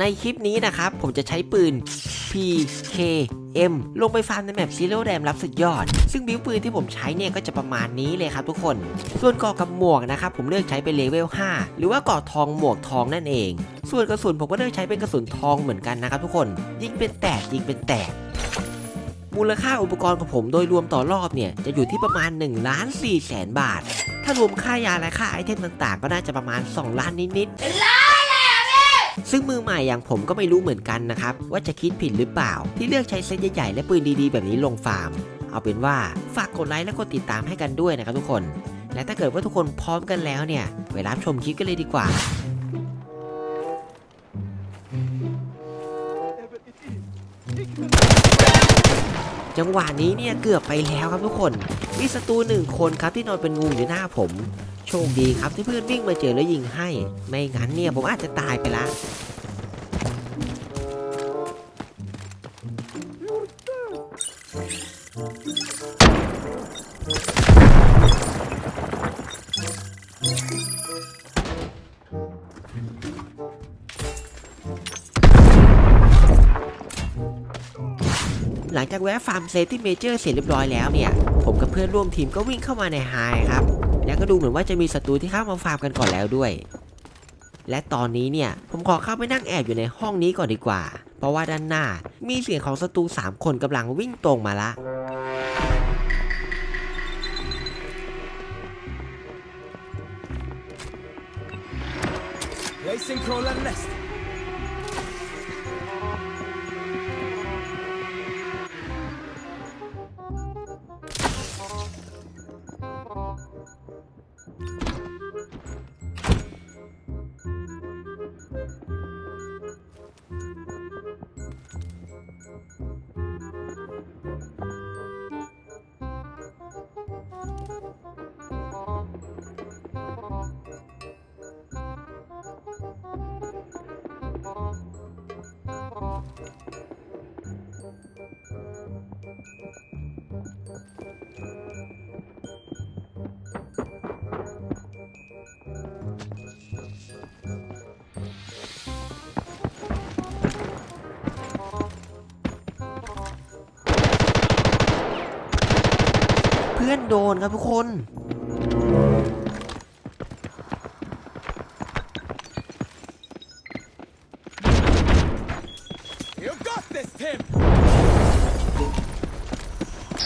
ในคลิปนี้นะครับ ผมจะใช้ปืน PKM ลงไปฟาร์มในแมปซีโร่แรมรับสุดยอด ซึ่งบิวปืนที่ผมใช้เนี่ยก็จะประมาณนี้เลยครับทุกคน ส่วนกาะกับหมวกนะครับ ผมเลือกใช้เป็นเลเวล 5 หรือว่ากาะทองหมวกทองนั่นเอง ส่วนกระสุนผมก็เลือกใช้เป็นกระสุนทองเหมือนกันนะครับทุกคน ยิงเป็นแตกยิงเป็นแตกมูลค่าอุปกรณ์ของผมโดยรวมต่อรอบเนี่ยจะอยู่ที่ประมาณ1ล้าน4แสนบาท ถ้ารวมค่ายาและค่าไอเทมต่างๆ ก็น่าจะประมาณ 2 ล้านนิดๆ ซึ่งมือใหม่อย่างผมก็ไม่รู้เหมือนกันนะครับว่าจะคิดผิดหรือเปล่า ที่เลือกใช้เซตใหญ่ๆและปืนดีๆ แบบนี้ลงฟาร์ม เอาเป็นว่าฝากกดไลค์และกดติดตามให้กันด้วยนะครับทุกคน และถ้าเกิดว่าทุกคนพร้อมกันแล้วเนี่ยไปรับชมคลิปกันเลยดีกว่าจังหวะนี้เนี่ยเกือบไปแล้วครับทุกคน มีศัตรูหนึ่งคนครับที่นอนเป็นงูอยู่หน้าผม คดีครับที่เพื่อนวิ่งมาเจอแล้วยิงให้ ไม่งั้นเนี่ยผมอาจจะตายไปละหลังจากแวะฟาร์มเซฟที่เมเจอร์เสร็จเรียบร้อยแล้วเนี่ย ผมกับเพื่อนร่วมทีมก็วิ่งเข้ามาในไฮครับ แล้วก็ดูเหมือนว่าจะมีศัตรูที่เข้ามาฟาร์มกันก่อนแล้วด้วย และตอนนี้เนี่ยผมขอเข้าไปนั่งแอบอยู่ในห้องนี้ก่อนดีกว่า เพราะว่าด้านหน้ามีเสียงของศัตรู3คนกำลังวิ่งตรงมาละ เพื่อนโดนครับทุกคน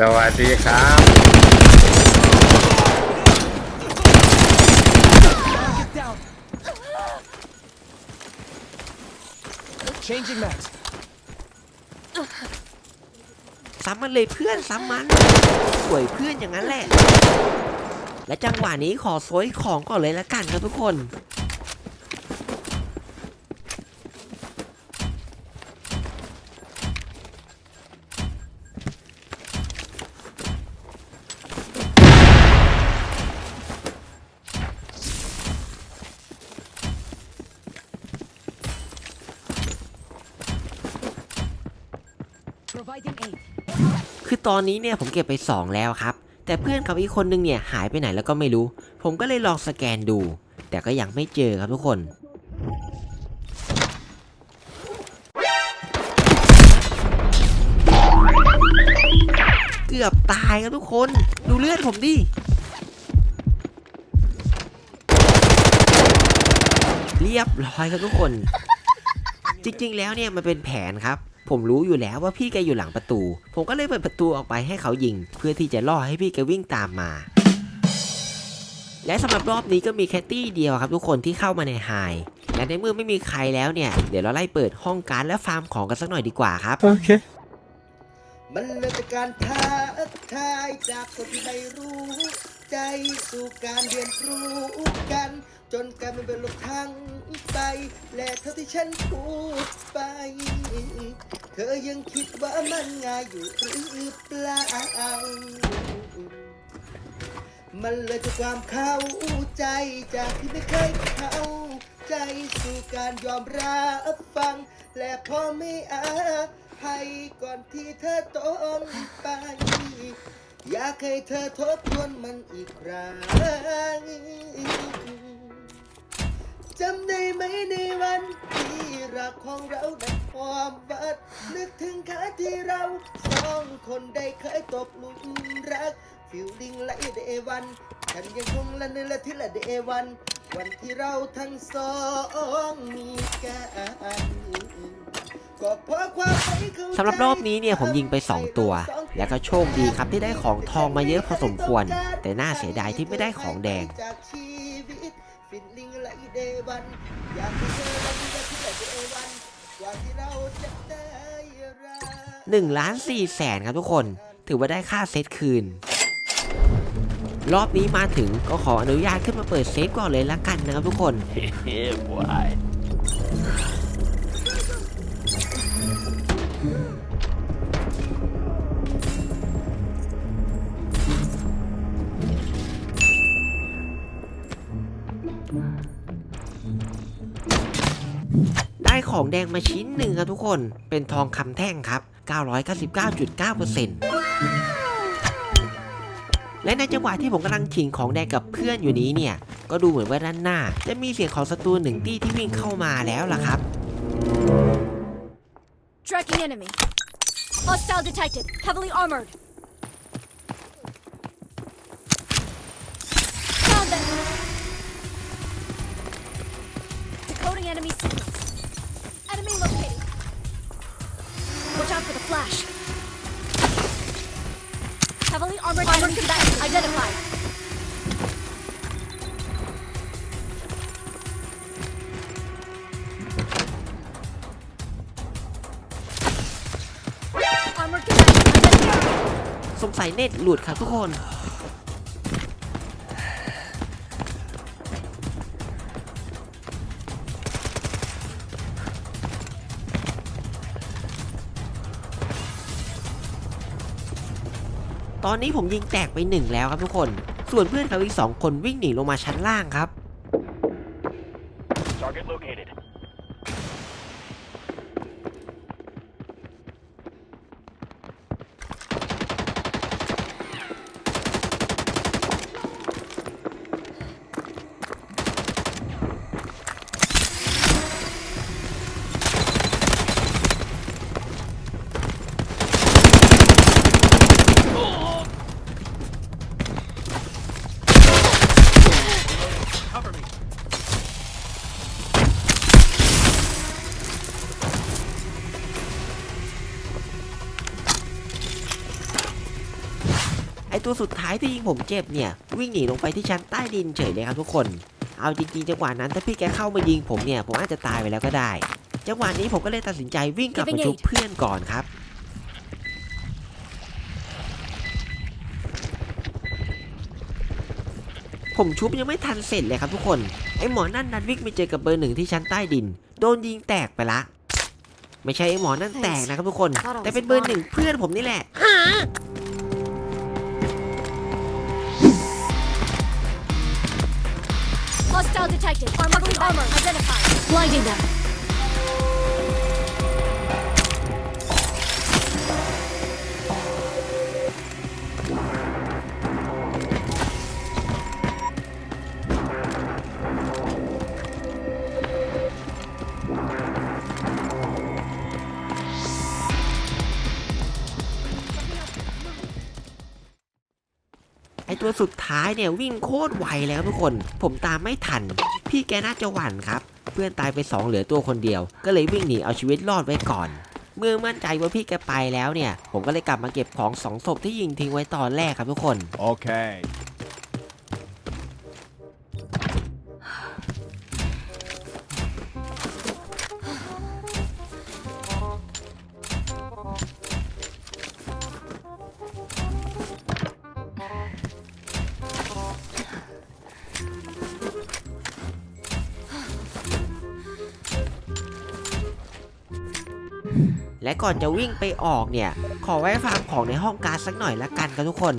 สวัสดีครับ Get down. Changing max. ซ้ำมันเลยเพื่อนซ้ำมันสวยเพื่อนอย่างนั้นแหละ และจังหวะนี้ขอโซยของก่อนเลยละกันครับทุกคน Providing aid. คือ ตอนนี้เนี่ยผมเก็บไป 2 แล้วครับ แต่เพื่อนกับอีกคนนึงเนี่ยหายไปไหนแล้วก็ไม่รู้ ผมก็เลยลองสแกนดู แต่ก็ยังไม่เจอครับทุกคน เกือบตายครับทุกคน ดูเลือดผมดิ เรียบร้อยครับทุกคน จริงๆแล้วเนี่ยมันเป็นแผนครับ ผมรู้อยู่แล้วว่าพี่แกอยู่หลังประตู ผมก็เลยเปิดประตูออกไปให้เขายิง เพื่อที่จะล่อให้พี่แกวิ่งตามมา และสำหรับรอบนี้ก็มีแค่ตี้เดียวครับทุกคนที่เข้ามาในไฮและในเมื่อไม่มีใครแล้วเนี่ย เดี๋ยวเราไล่เปิดห้องการดและฟาร์มของกันสักหน่อยดีกว่าครับ โอเค มันเลยจากการท้าทายจากคนที่ไม่รู้ ใจสู่การเรียนรู้กัน จนกลายเป็นโลกทั้งไป และเท่าที่ฉันพูดไป เธอยังคิดว่ามันง่ายอยู่หรือเปล่ามันเลยจากความเข้าใจจากที่ไม่เคยเข้าใจสู่การยอมรับฟัง และพอไม่อาภัยก่อนที่เธอต้องไป อยากให้เธอทบทวนมันอีกครั้งจำได้ไหมในวันที่รักของเราดังความบัด นึกถึงคาที่เราสองคนได้เคยตกหลุมรักฟิลลิ่งและเดวันฉันยังคงละเนละที่ละเดวัน วันที่เราทั้งสองมีกัน สำหรับรอบนี้เนี่ยผมยิงไป 2 ตัว แล้วก็โชคดีครับที่ได้ของทองมาเยอะพอสมควร แต่น่าเสียดายที่ไม่ได้ของแดงจากชีวิตฟิลลิ่งและเดวันอยากให้เธอละที่ละที่ละเดวันกว่าที่เราจะได้รัก1ล้าน4แสนครับทุกคน ถือว่าได้ค่าเซตคืน รอบนี้มาถึงก็ขออนุญาตขึ้นมาเปิดเซฟก่อนเลยละกันนะครับทุกคน ของแดงมาชิ้นหนึ่งครับทุกคน เป็นทองคำแท่งครับ 999.9%และในจังหวะที่ผมกำลังขิงของแดงกับเพื่อนอยู่นี้เนี่ย ก็ดูเหมือนว่าด้านหน้า จะมีเสียงของศัตรูหนึ่งตี้ที่วิ่งเข้ามาแล้วล่ะครับ Tracking enemy. Hostile detected. Heavily armored. Found them. Decoding enemy signal. Flash. Heavily armored, enemy combatant identified. Armored combatant identified. สงสัยเน็ตหลุดครับทุกคน ตอนนี้ผมยิงแตกไปหนึ่งแล้วครับทุกคน ส่วนเพื่อนเขาอีกสองคนวิ่งหนีลงมาชั้นล่างครับ ตัวสุดท้ายที่ยิงผมเจ็บเนี่ย วิ่งหนีลงไปที่ชั้นใต้ดินเฉยเลยครับทุกคน เอาจริงๆจังหวะนั้นถ้าพี่แกเข้ามายิงผมเนี่ย ผมอาจจะตายไปแล้วก็ได้ จังหวะนี้ผมก็เลยตัดสินใจวิ่งกลับมาชุบเพื่อนก่อนครับผมชุบยังไม่ทันเสร็จเลยครับทุกคน ไอหมอนั่นนัดวิ่งไปเจอกับเบอร์หนึ่งที่ชั้นใต้ดิน โดนยิงแตกไปละ ไม่ใช่ไอหมอนั่นแตกนะครับทุกคน แต่เป็นเบอร์หนึ่งเพื่อนผมนี่แหละ Hostile detected. Armored armor identified. Blinding them.. ตัวสุดท้ายเนี่ยวิ่งโคตรไวแล้วทุกคน ผมตามไม่ทัน พี่แกน่าจะหวั่นครับ เพื่อนตายไปสองเหลือตัวคนเดียว ก็เลยวิ่งหนีเอาชีวิตรอดไว้ก่อน เมื่อมั่นใจว่าพี่แกไปแล้วเนี่ย ผมก็เลยกลับมาเก็บของสองศพที่ยิงทิ้งไว้ตอนแรกครับทุกคน โอเค และก่อนจะวิ่งไปออกเนี่ย ขอไว้ฟาร์มของในห้องการสักหน่อยละกันครับทุกคน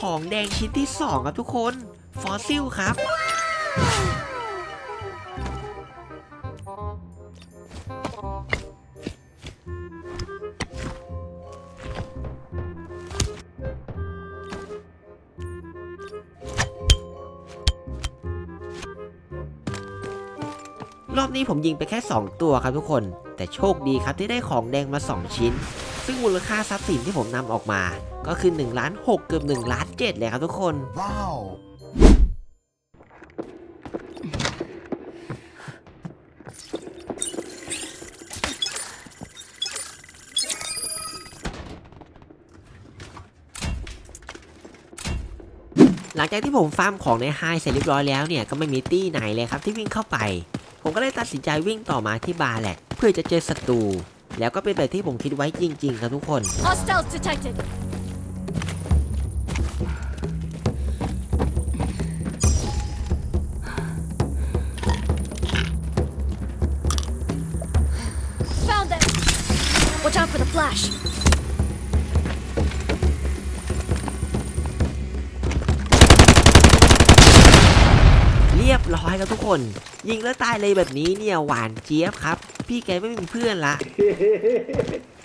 ของแดงชิ้นที่ 2 ครับทุกคน ฟอสซิลครับ รอบนี้ผมยิงไปแค่ 2 ตัวครับทุกคน แต่โชคดีครับที่ได้ของแดงมา 2 ชิ้น ซึ่งมูลค่าทรัพย์สินที่ผมนำออกมา ก็คือ1ล้าน6เกือบ1ล้าน7เลยครับทุกคนหลังจากที่ผมฟาร์มของในไฮเสร็จเรียบร้อยแล้วเนี่ยก็ไม่มีตี้ไหนเลยครับที่วิ่งเข้าไป ผมก็เลยตัดสินใจวิ่งต่อมาที่บาร์แหละ เพื่อจะเจอศัตรู แล้วก็เป็นแบบที่ผมคิดไว้จริง ๆ ครับทุกคน Hostiles detected. ครับทุกคน ยิงแล้วตายเลยแบบนี้เนี่ยหวานเจี๊ยบครับ พี่แกไม่มีเพื่อนละ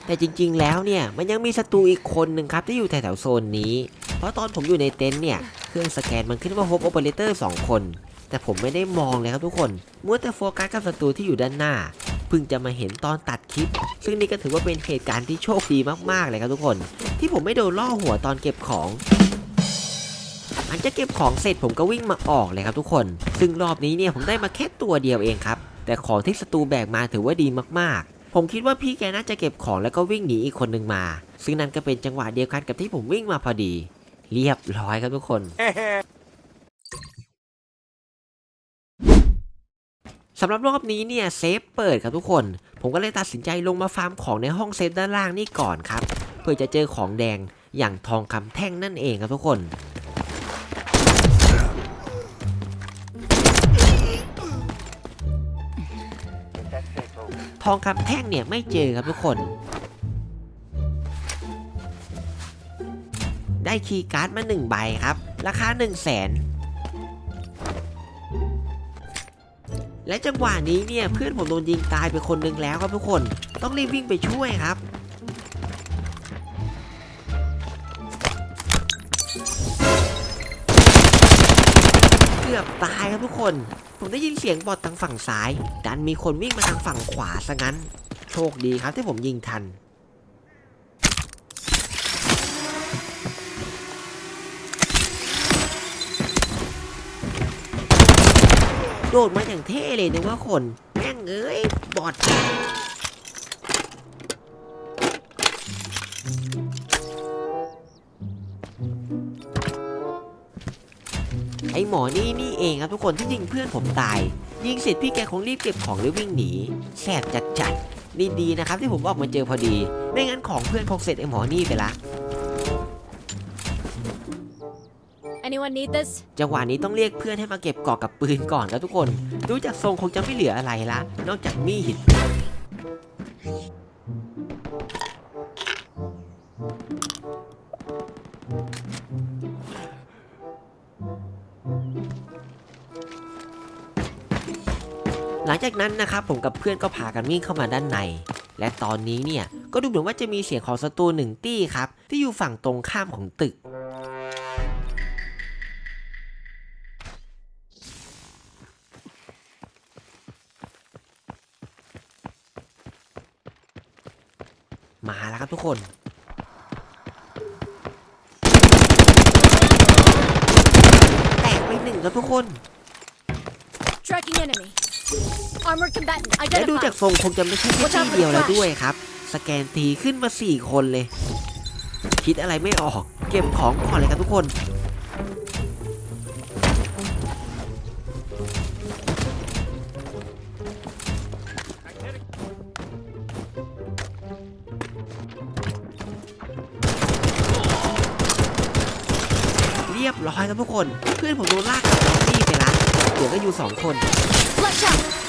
แต่จริงๆแล้วเนี่ยมันยังมีศัตรูอีกคนหนึ่งครับที่อยู่แถวๆโซนนี้ เพราะตอนผมอยู่ในเต็นท์เนี่ยเครื่องสแกนมันขึ้นว่าพบโอเปอเรเตอร์2คน แต่ผมไม่ได้มองเลยครับทุกคนมัวแต่โฟกัสกับศัตรูที่อยู่ด้านหน้าเพิ่งจะมาเห็นตอนตัดคลิป ซึ่งนี่ก็ถือว่าเป็นเหตุการณ์ที่โชคดีมากๆเลยครับทุกคน ที่ผมไม่โดนล่อหัวตอนเก็บของ หลังจากเก็บของเสร็จผมก็วิ่งมาออกเลยครับทุกคน ซึ่งรอบนี้เนี่ยผมได้มาแค่ตัวเดียวเองครับ แต่ของที่ศัตรูแบกมาถือว่าดีมากๆ ผมคิดว่าพี่แกน่าจะเก็บของแล้วก็วิ่งหนีอีกคนหนึ่งมา ซึ่งนั่นก็เป็นจังหวะเดียวกันกับที่ผมวิ่งมาพอดี เรียบร้อยครับทุกคนสำหรับรอบนี้เนี่ยเซฟเปิดครับทุกคน ผมก็เลยตัดสินใจลงมาฟาร์มของในห้องเซฟด้านล่างนี่ก่อนครับ เพื่อจะเจอของแดงอย่างทองคำแท่งนั่นเองครับทุกคน ทองคำแท่งเนี่ยไม่เจอครับทุกคน ได้คีย์การ์ดมาหนึ่งใบครับ ราคา1 0 0 0 0แสนและจังหวะนี้เนี่ยเพื่อนผมโดนยิงตายไปคนหนึงแล้วครับทุกคน ต้องรีบวิ่งไปช่วยครับ กือบตายครับทุกคน ผมได้ยินเสียงบอดทางฝั่งซ้าย ดันมีคนวิ่งมาทางฝั่งขวาซะงั้น โชคดีครับที่ผมยิงทัน โดดมาอย่างเท่เลยนึกว่าคน แม่งเอ้ย บอด ไอหมอนี่นี่เองครับทุกคนที่ยิงเพื่อนผมตาย ยิงเสร็จพี่แกคงรีบเก็บของหรือวิ่งหนีแสบจัดจัดๆนี่ดีนะครับที่ผมออกมาเจอพอดี ไม่งั้นของเพื่อนคงเสร็จไอหมอนี่ไปละ Anyone need this? จังหวะนี้ต้องเรียกเพื่อนให้มาเก็บกอกกับปืนก่อนครับทุกคน ดูจากทรงคงจะไม่เหลืออะไรละ นอกจากมีด หลังจากนั้นนะครับผมกับเพื่อนก็พากันวิ่งเข้ามาด้านใน และตอนนี้เนี่ยก็ดูเหมือนว่าจะมีเสียงของศัตรูหนึ่งตี้ครับที่อยู่ฝั่งตรงข้ามของตึก มาแล้วครับทุกคนแตกไปหนึ่งครับทุกคน Tracking enemy. Armored combatant และดูจาก identified. ทรงคงจะไม่ใช่แค่ที่เดียวแล้วด้วยครับ สแกนทีขึ้นมา 4 คนเลย คิดอะไรไม่ออก เก็บของก่อนเลยครับทุกคน เรียบร้อยครับทุกคน เพื่อนผมโดนลากกลับล็อบบี้ไปละเหลือก็อยู่ 2 คน Flash out.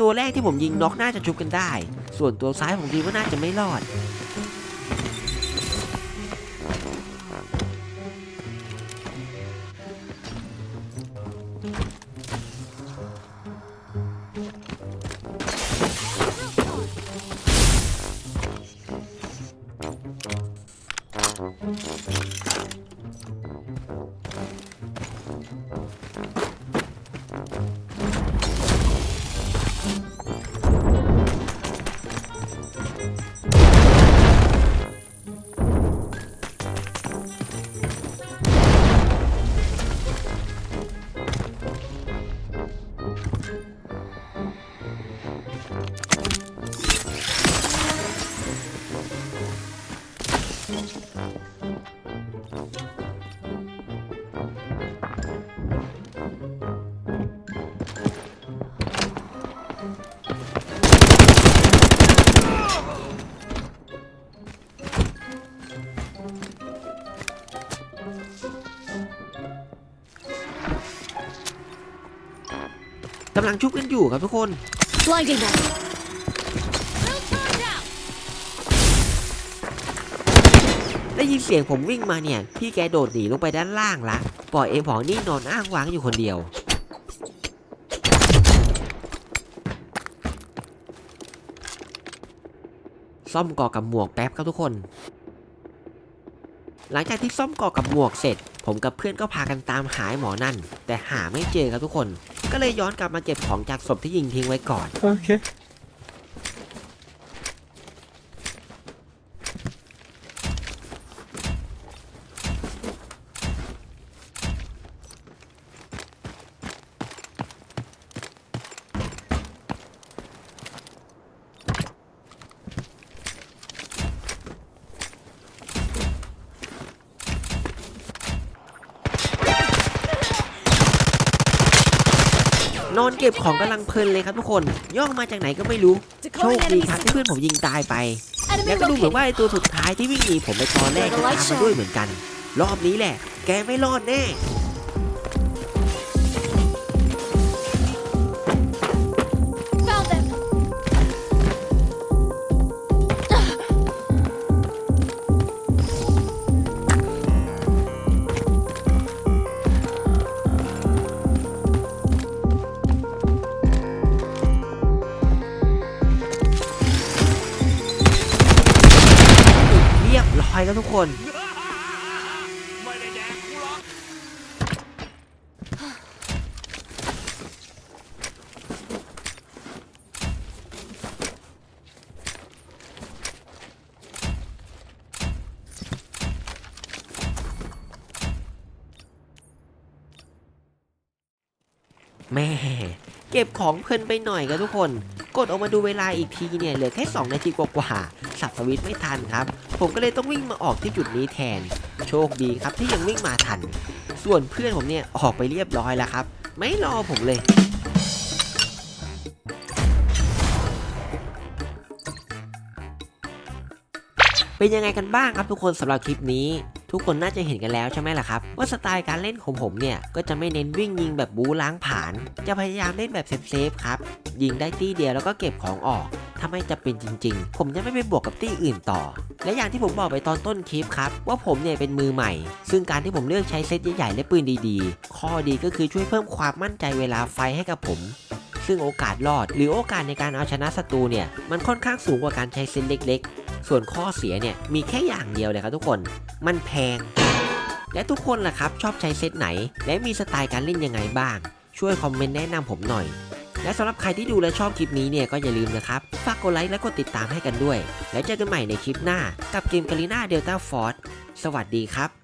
ตัวแรกที่ผมยิงน็อกน่าจะชุบกันได้ ส่วนตัวซ้ายผมคิดว่าน่าจะไม่รอดำลังชุบกันอยู่ครับทุกคน Blinding them. Will charge out. ได้ยินเสียงผมวิ่งมาเนี่ย พี่แกโดดหนีลงไปด้านล่างละปล่อยเอผองนี่นอนอ้างว้างอยู่คนเดียว ซ่อมก่อกับหมวกแป๊บครับทุกคน หลังจากที่ซ่อมก่อกับหมวกเสร็จ ผมกับเพื่อนก็พากันตามหาไอ้หมอนั่น แต่หาไม่เจอครับทุกคน ก็เลยย้อนกลับมาเก็บของจากศพที่ยิงทิ้งไว้ก่อน โอเค เก็บของกำลังเพลินเลยครับทุกคน ย่องมาจากไหนก็ไม่รู้ โชค Decoding ดี enemy ครับที่เพื่อนผมยิงตายไป Enemy แล้วก็ดูเหมือน located. ว่าไอ้ตัวสุดท้ายที่วิ่งหนีผมไปตอนแรกจะตามมาด้วยเหมือนกัน รอบนี้แหละ แกไม่รอดแน่ คน แม่ เก็บของเพลินไปหน่อยครับทุกคน กดออกมาดูเวลาอีกทีเนี่ยเหลือแค่ 2 นาทีกว่าๆสับสวิตช์ไม่ทันครับ ผมก็เลยต้องวิ่งมาออกที่จุดนี้แทน โชคดีครับที่ยังวิ่งมาทัน ส่วนเพื่อนผมเนี่ยออกไปเรียบร้อยแล้วครับ ไม่รอผมเลยเป็นยังไงกันบ้างครับทุกคนสำหรับคลิปนี้ทุกคนน่าจะเห็นกันแล้วใช่ไหมล่ะครับ ว่าสไตล์การเล่นของผมเนี่ย ก็จะไม่เน้นวิ่งยิงแบบบูล้างผาญจะพยายามเล่นแบบเซฟๆครับ ยิงได้ตี้เดียวแล้วก็เก็บของออก ถ้าไม่จะเป็นจริง ๆ ผมจะไม่ไปบวกกับตี้อื่นต่อ และอย่างที่ผมบอกไปตอนต้นคลิปครับ ว่าผมเนี่ยเป็นมือใหม่ ซึ่งการที่ผมเลือกใช้เซตใหญ่ๆและปืนดีๆ ข้อดีก็คือช่วยเพิ่มความมั่นใจเวลาไฟให้กับผมซึ่งโอกาสรอด หรือโอกาสในการเอาชนะศัตรูเนี่ย มันค่อนข้างสูงกว่าการใช้เซตเล็กๆ ส่วนข้อเสียเนี่ยมีแค่อย่างเดียวเลยครับทุกคน มันแพง และทุกคนล่ะครับชอบใช้เซตไหน และมีสไตล์การเล่นยังไงบ้าง ช่วยคอมเมนต์แนะนำผมหน่อย และสำหรับใครที่ดูและชอบคลิปนี้เนี่ยก็อย่าลืมนะครับ ฝากกดไลค์และกดติดตามให้กันด้วย แล้วเจอกันใหม่ในคลิปหน้า กับเกมกาลิน่าเดลต้าฟอร์สสวัสดีครับ